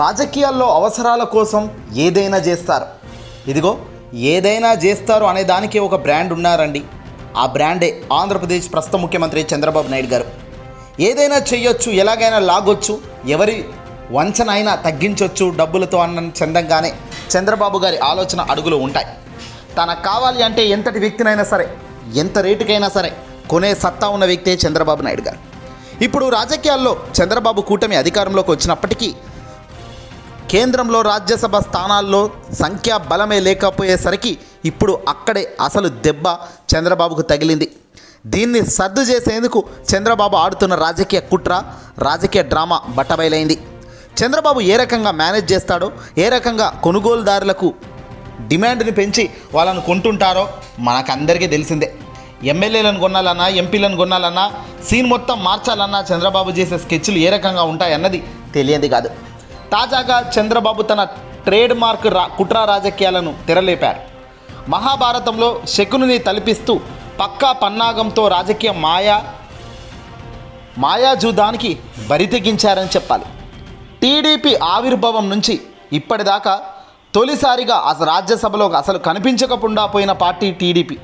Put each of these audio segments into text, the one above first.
రాజకీయాల్లో అవసరాల కోసం ఏదైనా చేస్తారు. ఇదిగో ఏదైనా చేస్తారు అనే దానికి ఒక బ్రాండ్ ఉన్నారండి. ఆ బ్రాండే ఆంధ్రప్రదేశ్ ప్రస్తుత ముఖ్యమంత్రి చంద్రబాబు నాయుడు గారు. ఏదైనా చేయొచ్చు ఎలాగైనా లాగొచ్చు ఎవరి వంచన అయినా తగ్గించవచ్చు డబ్బులతో అన్న చందంగానే చంద్రబాబు గారి ఆలోచన అడుగులు ఉంటాయి. తనకు కావాలి అంటే ఎంతటి వ్యక్తినైనా సరే ఎంత రేటుకైనా సరే కొనే సత్తా ఉన్న వ్యక్తే చంద్రబాబు నాయుడు గారు. ఇప్పుడు రాజకీయాల్లో చంద్రబాబు కూటమి అధికారంలోకి వచ్చినప్పటికీ కేంద్రంలో రాజ్యసభ స్థానాల్లో సంఖ్యా బలమే లేకపోయేసరికి ఇప్పుడు అక్కడే అసలు దెబ్బ చంద్రబాబుకు తగిలింది. దీన్ని సర్దు చేసేందుకు చంద్రబాబు ఆడుతున్న రాజకీయ కుట్ర రాజకీయ డ్రామా బట్టబయలైంది. చంద్రబాబు ఏ రకంగా మేనేజ్ చేస్తాడో ఏ రకంగా కొనుగోలుదారులకు డిమాండ్ని పెంచి వాళ్ళను కొంటుంటారో మనకందరికీ తెలిసిందే. ఎమ్మెల్యేలను కొనాలన్నా ఎంపీలను కొనాలన్నా సీన్ మొత్తం మార్చాలన్నా చంద్రబాబు చేసే స్కెచ్లు ఏ రకంగా ఉంటాయన్నది తెలియంది కాదు. తాజాగా చంద్రబాబు తన ట్రేడ్ మార్క్ రా కుట్ర రాజకీయాలను తెరలేపారు. మహాభారతంలో శకునుని తలపిస్తూ పక్కా పన్నాగంతో రాజకీయ మాయా మాయాజూదానికి బరితెగించారని చెప్పాలి. టీడీపీ ఆవిర్భావం నుంచి ఇప్పటిదాకా తొలిసారిగా అసలు రాజ్యసభలో అసలు కనిపించకుండా పోయిన పార్టీ టీడీపీ.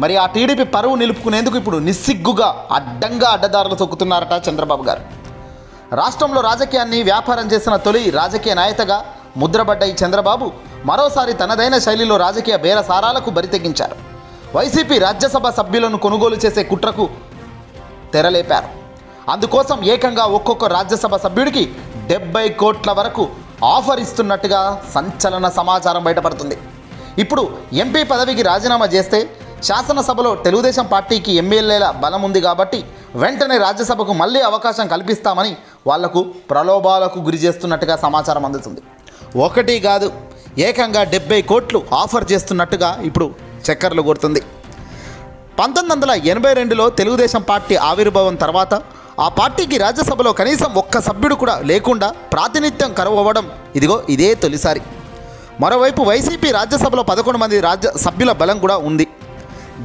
మరి ఆ టీడీపీ పరువు నిలుపుకునేందుకు ఇప్పుడు నిస్సిగ్గుగా అడ్డంగా అడ్డదారులు తొక్కుతున్నారట చంద్రబాబు గారు. రాష్ట్రంలో రాజకీయాన్ని వ్యాపారం చేసిన తొలి రాజకీయ నాయతగా ముద్రబడ్డ ఈ చంద్రబాబు మరోసారి తనదైన శైలిలో రాజకీయ బేరసారాలకు బరితెగించారు వైసీపీ రాజ్యసభ సభ్యులను కొనుగోలు చేసే కుట్రకు తెరలేపారు. అందుకోసం ఏకంగా ఒక్కొక్క రాజ్యసభ సభ్యుడికి డెబ్బై కోట్ల వరకు ఆఫర్ ఇస్తున్నట్టుగా సంచలన సమాచారం బయటపడుతుంది. ఇప్పుడు ఎంపీ పదవికి రాజీనామా చేస్తే శాసనసభలో తెలుగుదేశం పార్టీకి ఎమ్మెల్యేల బలం ఉంది కాబట్టి వెంటనే రాజ్యసభకు మళ్ళీ అవకాశం కల్పిస్తామని వాళ్ళకు ప్రలోభాలకు గురి చేస్తున్నట్టుగా సమాచారం అందుతుంది ఒకటి కాదు ఏకంగా డెబ్బై కోట్లు ఆఫర్ చేస్తున్నట్టుగా ఇప్పుడు చక్కర్లు కొడుతుంది. పంతొమ్మిది వందల ఎనభై రెండులో తెలుగుదేశం పార్టీ ఆవిర్భావం తర్వాత ఆ పార్టీకి రాజ్యసభలో కనీసం ఒక్క సభ్యుడు కూడా లేకుండా ప్రాతినిధ్యం కరువవ్వడం ఇదిగో ఇదే తొలిసారి. మరోవైపు వైసీపీ రాజ్యసభలో పదకొండు మంది రాజ్య సభ్యుల బలం కూడా ఉంది.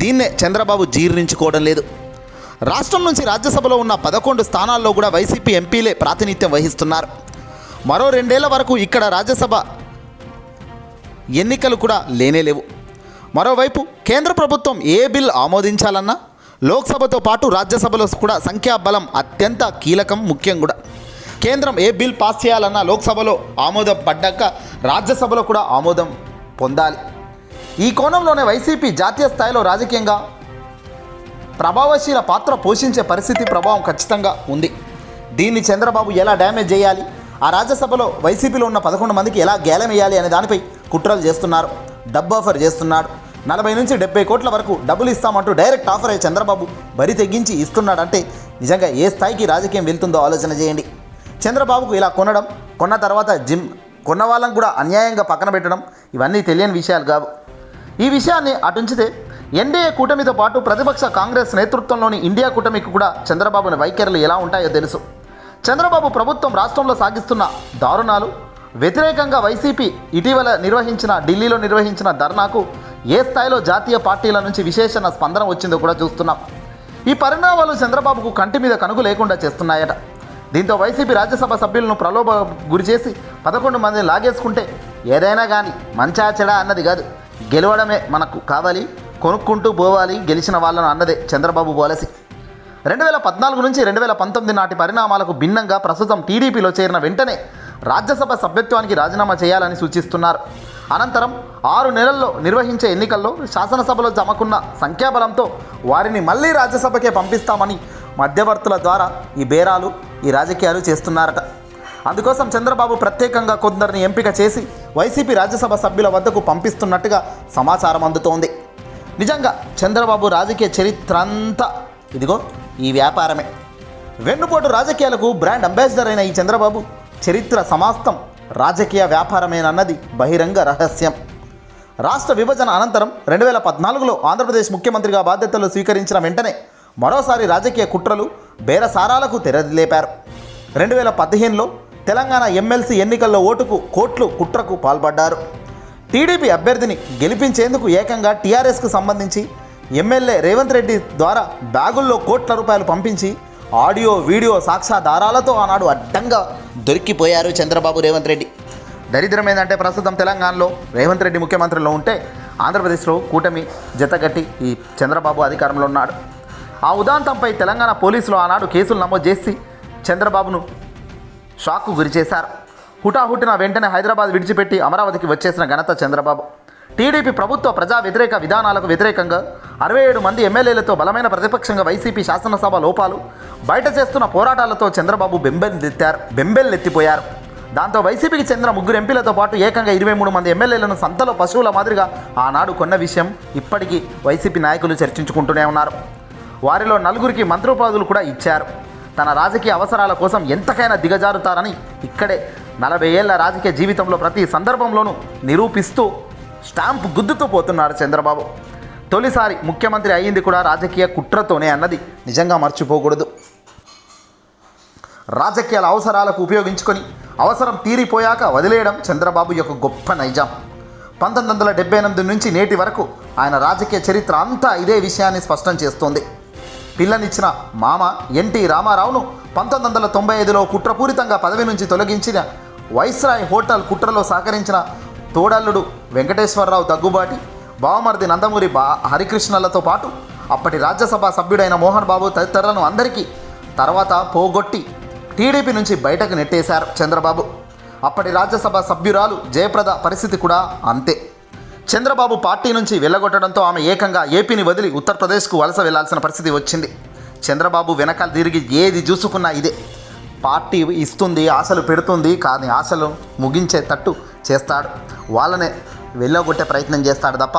దీన్నే చంద్రబాబు జీర్ణించుకోవడం లేదు. రాష్ట్రం నుంచి రాజ్యసభలో ఉన్న పదకొండు స్థానాల్లో కూడా వైసీపీ ఎంపీలే ప్రాతినిధ్యం వహిస్తున్నారు. మరో రెండేళ్ళ వరకు ఇక్కడ రాజ్యసభ ఎన్నికలు కూడా లేనేలేవు మరోవైపు కేంద్ర ప్రభుత్వం ఏ బిల్ ఆమోదించాలన్నా లోక్సభతో పాటు రాజ్యసభలో కూడా సంఖ్యాబలం అత్యంత కీలకం ముఖ్యం కూడా. కేంద్రం ఏ బిల్ పాస్ చేయాలన్నా లోక్సభలో ఆమోదం పడ్డాక రాజ్యసభలో కూడా ఆమోదం పొందాలి. ఈ కోణంలోనే వైసీపీ జాతీయ స్థాయిలో రాజకీయంగా ప్రభావశీల పాత్ర పోషించే పరిస్థితి ప్రభావం ఖచ్చితంగా ఉంది. దీన్ని చంద్రబాబు ఎలా డ్యామేజ్ చేయాలి? ఆ రాజ్యసభలో వైసీపీలో ఉన్న పదకొండు మందికి ఎలా గేలం వేయాలి అనే దానిపై కుట్రలు చేస్తున్నారు. డబ్బు ఆఫర్ చేస్తున్నాడు. నలభై నుంచి డెబ్బై కోట్ల వరకు డబ్బులు ఇస్తామంటూ డైరెక్ట్ ఆఫర్ అయ్యే చంద్రబాబు బరి తెగించి ఇస్తున్నాడంటే నిజంగా ఏ స్థాయికి రాజకీయం వెళ్తుందో ఆలోచన చేయండి. చంద్రబాబుకు ఇలా కొనడం కొన్న తర్వాత జిమ్ కొన్న వాళ్ళని కూడా అన్యాయంగా పక్కన పెట్టడం ఇవన్నీ తెలియని విషయాలు కావు. ఈ విషయాన్ని అటుంచితే ఎన్డీఏ కూటమితో పాటు ప్రతిపక్ష కాంగ్రెస్ నేతృత్వంలోని ఇండియా కూటమికి కూడా చంద్రబాబుని వైఖరులు ఎలా ఉంటాయో తెలుసు. చంద్రబాబు ప్రభుత్వం రాష్ట్రంలో సాగిస్తున్న దారుణాలు వ్యతిరేకంగా వైసీపీ ఇటీవల నిర్వహించిన ఢిల్లీలో నిర్వహించిన ధర్నాకు ఏ స్థాయిలో జాతీయ పార్టీల నుంచి విశేషణ స్పందన వచ్చిందో కూడా చూస్తున్నాం. ఈ పరిణామాలు చంద్రబాబుకు కంటి మీద కనుగు లేకుండా చేస్తున్నాయట. దీంతో వైసీపీ రాజ్యసభ సభ్యులను ప్రలోభ గురి చేసి పదకొండు మందిని లాగేసుకుంటే ఏదైనా కానీ మంచా చెడా అన్నది కాదు. గెలవడమే మనకు కావాలి. కొనుక్కుంటూ పోవాలి గెలిచిన వాళ్ళను అన్నదే చంద్రబాబు పాలసీ. రెండు వేల పద్నాలుగు నుంచి రెండు వేల పంతొమ్మిది నాటి పరిణామాలకు భిన్నంగా ప్రస్తుతం టీడీపీలో చేరిన వెంటనే రాజ్యసభ సభ్యత్వానికి రాజీనామా చేయాలని సూచిస్తున్నారు. అనంతరం ఆరు నెలల్లో నిర్వహించే ఎన్నికల్లో శాసనసభలో జమకున్న సంఖ్యాబలంతో వారిని మళ్ళీ రాజ్యసభకే పంపిస్తామని మధ్యవర్తుల ద్వారా ఈ బేరాలు ఈ రాజకీయాలు చేస్తున్నారట. అందుకోసం చంద్రబాబు ప్రత్యేకంగా కొందరిని ఎంపిక చేసి వైసీపీ రాజ్యసభ సభ్యుల వద్దకు పంపిస్తున్నట్టుగా సమాచారం అందుతోంది. నిజంగా చంద్రబాబు రాజకీయ చరిత్ర అంతా ఇదిగో ఈ వ్యాపారమే. వెన్నుపోటు రాజకీయాలకు బ్రాండ్ అంబాసిడర్ అయిన ఈ చంద్రబాబు చరిత్ర సమాస్తం రాజకీయ వ్యాపారమేనన్నది బహిరంగ రహస్యం. రాష్ట్ర విభజన అనంతరం రెండు వేల పద్నాలుగులో ఆంధ్రప్రదేశ్ ముఖ్యమంత్రిగా బాధ్యతలు స్వీకరించిన వెంటనే మరోసారి రాజకీయ కుట్రలు బేరసారాలకు తెరలేపారు. రెండు వేల పదిహేనులో తెలంగాణ ఎమ్మెల్సీ ఎన్నికల్లో ఓటుకు కోట్లు కుట్రకు పాల్పడ్డారు. టీడీపీ అభ్యర్థిని గెలిపించేందుకు ఏకంగా టీఆర్ఎస్కు సంబంధించి ఎమ్మెల్యే రేవంత్ రెడ్డి ద్వారా బ్యాగుల్లో కోట్ల రూపాయలు పంపించి ఆడియో వీడియో సాక్ష్యాధారాలతో ఆనాడు అడ్డంగా దొరికిపోయారు చంద్రబాబు రేవంత్ రెడ్డి. దరిద్రం ఏంటంటే ప్రస్తుతం తెలంగాణలో రేవంత్ రెడ్డి ముఖ్యమంత్రిలో ఉంటే ఆంధ్రప్రదేశ్లో కూటమి జతగట్టి ఈ చంద్రబాబు అధికారంలో ఉన్నాడు. ఆ ఉదాంతంపై తెలంగాణ పోలీసులు ఆనాడు కేసులు నమోదు చేసి చంద్రబాబును షాక్కు గురిచేశారు. హుటాహుటిన వెంటనే హైదరాబాద్ విడిచిపెట్టి అమరావతికి వచ్చేసిన ఘనత చంద్రబాబు. టీడీపీ ప్రభుత్వ ప్రజా వ్యతిరేక విధానాలకు వ్యతిరేకంగా అరవై ఏడు మంది ఎమ్మెల్యేలతో బలమైన ప్రతిపక్షంగా వైసీపీ శాసనసభ లోపాలు బయట చేస్తున్న పోరాటాలతో చంద్రబాబు బెంబెలెత్తారు బెంబెల్లెత్తిపోయారు. దాంతో వైసీపీకి చెందిన ముగ్గురు ఎంపీలతో పాటు ఏకంగా ఇరవై మూడు మంది ఎమ్మెల్యేలను సంతలో పశువుల మాదిరిగా ఆనాడు కొన్న విషయం ఇప్పటికీ వైసీపీ నాయకులు చర్చించుకుంటూనే ఉన్నారు. వారిలో నలుగురికి మంత్రోపాధులు కూడా ఇచ్చారు. తన రాజకీయ అవసరాల కోసం ఎంతకైనా దిగజారుతారని ఇక్కడే నలభై ఏళ్ళ రాజకీయ జీవితంలో ప్రతి సందర్భంలోనూ నిరూపిస్తూ స్టాంప్ గుద్దుతూ పోతున్నారు చంద్రబాబు. తొలిసారి ముఖ్యమంత్రి అయ్యింది కూడా రాజకీయ కుట్రతోనే అన్నది నిజంగా మర్చిపోకూడదు. రాజకీయాల అవసరాలకు ఉపయోగించుకొని అవసరం తీరిపోయాక వదిలేయడం చంద్రబాబు యొక్క గొప్ప నైజాం. పంతొమ్మిది వందల డెబ్బై ఎనిమిది నుంచి నేటి వరకు ఆయన రాజకీయ చరిత్ర అంతా ఇదే విషయాన్ని స్పష్టం చేస్తోంది. పిల్లనిచ్చిన మామ ఎన్టీ రామారావును పంతొమ్మిది వందల తొంభై ఐదులో కుట్రపూరితంగా పదవి నుంచి తొలగించిన వైస్రాయ్ హోటల్ కుట్రలో సహకరించిన తోడల్లుడు వెంకటేశ్వరరావు దగ్గుబాటి బావమరిది నందమూరి బా హరికృష్ణలతో పాటు అప్పటి రాజ్యసభ సభ్యుడైన మోహన్ బాబు తదితరులను అందరికీ తర్వాత పోగొట్టి టీడీపీ నుంచి బయటకు నెట్టేశారు చంద్రబాబు. అప్పటి రాజ్యసభ సభ్యురాలు జయప్రద పరిస్థితి కూడా అంతే. చంద్రబాబు పార్టీ నుంచి వెళ్ళగొట్టడంతో ఆమె ఏకంగా ఏపీని వదిలి ఉత్తరప్రదేశ్కు వలస వెళ్ళాల్సిన పరిస్థితి వచ్చింది. చంద్రబాబు వెనకాల తిరిగి ఏది చూసుకున్నా ఇదే. పార్టీ ఇస్తుంది ఆశలు పెడుతుంది కానీ ఆశలు ముగించేటట్టు చేస్తాడు. వాళ్ళనే వెళ్ళగొట్టే ప్రయత్నం చేస్తాడు తప్ప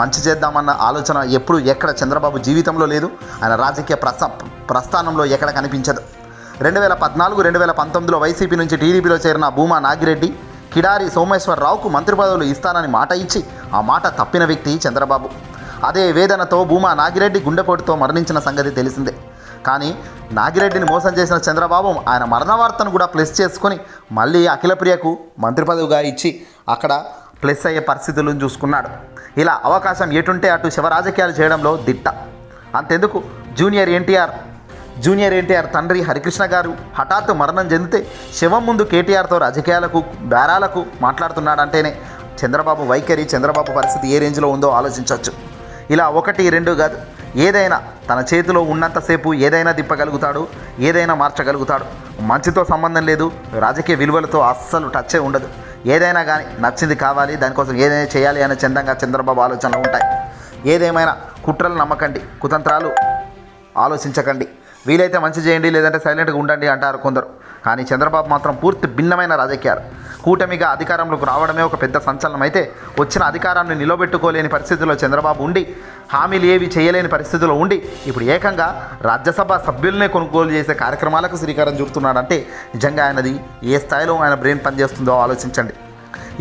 మంచి చేద్దామన్న ఆలోచన ఎప్పుడు ఎక్కడ చంద్రబాబు జీవితంలో లేదు. ఆయన రాజకీయ ప్రస్థా ప్రస్థానంలో ఎక్కడ కనిపించదు. రెండు వేల పద్నాలుగు రెండు వేల పంతొమ్మిదిలో వైసీపీ నుంచి టీడీపీలో చేరిన భూమా నాగిరెడ్డి కిడారి సోమేశ్వరరావుకు మంత్రి పదవులు ఇస్తానని మాట ఇచ్చి ఆ మాట తప్పిన వ్యక్తి చంద్రబాబు. అదే వేదనతో భూమా నాగిరెడ్డి గుండెపోటుతో మరణించిన సంగతి తెలిసిందే. కానీ నాగిరెడ్డిని మోసం చేసిన చంద్రబాబు ఆయన మరణ వార్తను కూడా ప్లస్ చేసుకొని మళ్ళీ అఖిలప్రియకు మంత్రి పదవిగా ఇచ్చి అక్కడ ప్లస్ అయ్యే పరిస్థితులను చూసుకున్నాడు. ఇలా అవకాశం ఎటుంటే అటు శివ రాజకీయాలు చేయడంలో దిట్ట. అంతెందుకు? జూనియర్ ఎన్టీఆర్ జూనియర్ ఎన్టీఆర్ తండ్రి హరికృష్ణ గారు హఠాత్తు మరణం చెందితే శవం ముందు కేటీఆర్తో రాజకీయాలకు బేరాలకు మాట్లాడుతున్నాడంటేనే చంద్రబాబు వైఖరి చంద్రబాబు పరిస్థితి ఏ రేంజ్లో ఉందో ఆలోచించవచ్చు ఇలా ఒకటి రెండు కాదు ఏదైనా తన చేతిలో ఉన్నంతసేపు ఏదైనా తిప్పగలుగుతాడు ఏదైనా మార్చగలుగుతాడు. మంచితో సంబంధం లేదు రాజకీయ విలువలతో అస్సలు టచ్చే ఉండదు. ఏదైనా కానీ నచ్చింది కావాలి దానికోసం ఏదైనా చేయాలి అనే చందంగా చంద్రబాబు ఆలోచనలు ఉంటాయి. ఏదేమైనా కుట్రలు నమ్మకండి కుతంత్రాలు ఆలోచించకండి. వీలైతే మంచి చేయండి లేదంటే సైలెంట్గా ఉండండి అంటారు కొందరు. కానీ చంద్రబాబు మాత్రం పూర్తి భిన్నమైన రాజకీయాలు. కూటమిగా అధికారంలోకి రావడమే ఒక పెద్ద సంచలనం అయితే వచ్చిన అధికారాన్ని నిలబెట్టుకోలేని పరిస్థితిలో చంద్రబాబు ఉండి హామీలు ఏవి చేయలేని పరిస్థితిలో ఉండి ఇప్పుడు ఏకంగా రాజ్యసభ సభ్యులనే కొనుగోలు చేసే కార్యక్రమాలకు శ్రీకారం చుడుతున్నాడంటే నిజంగా ఆయనది ఏ స్థాయిలో ఆయన బ్రెయిన్ పనిచేస్తుందో ఆలోచించండి.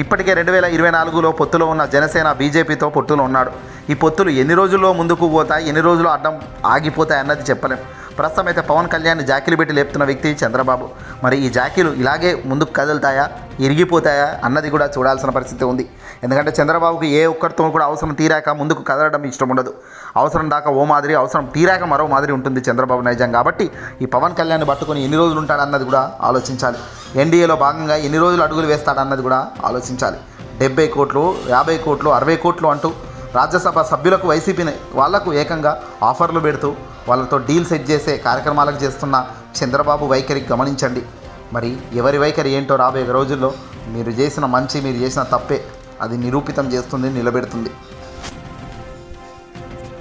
ఇప్పటికే రెండు వేల ఇరవై నాలుగులో పొత్తులో ఉన్న జనసేన బీజేపీతో పొత్తులో ఉన్నాడు. ఈ పొత్తులు ఎన్ని రోజుల్లో ముందుకు పోతాయి ఎన్ని రోజులు అడ్డం ఆగిపోతాయి అన్నది చెప్పలేం. ప్రస్తుతం అయితే పవన్ కళ్యాణ్ జాకీలు పెట్టి లేపుతున్న వ్యక్తి చంద్రబాబు. మరి ఈ జాకీలు ఇలాగే ముందుకు కదులుతాయా? ఇరిగిపోతాయా? అన్నది కూడా చూడాల్సిన పరిస్థితి ఉంది. ఎందుకంటే చంద్రబాబుకి ఏ ఒక్కరితో కూడా అవసరం తీరాక ముందుకు కదలడం ఇష్టం ఉండదు. అవసరం దాకా ఓ మాదిరి అవసరం తీరాక మరో మాదిరి ఉంటుంది చంద్రబాబు నైజం. కాబట్టి ఈ పవన్ కళ్యాణ్ పట్టుకొని ఎన్ని రోజులు ఉంటాడన్నది కూడా ఆలోచించాలి. ఎన్డీఏలో భాగంగా ఎన్ని రోజులు అడుగులు వేస్తాడన్నది కూడా ఆలోచించాలి. డెబ్బై కోట్లు యాభై కోట్లు అరవై కోట్లు అంటూ రాజ్యసభ సభ్యులకు వైసీపీని వాళ్ళకు ఏకంగా ఆఫర్లు పెడుతూ వాళ్ళతో డీల్ సెట్ చేసే కార్యక్రమాలకు చేస్తున్న చంద్రబాబు వైఖరి గమనించండి. మరి ఎవరి వైఖరి ఏంటో రాబోయే రోజుల్లో మీరు చేసిన మంచి మీరు చేసిన తప్పే. అది నిరూపితం చేస్తుంది నిలబెడుతుంది.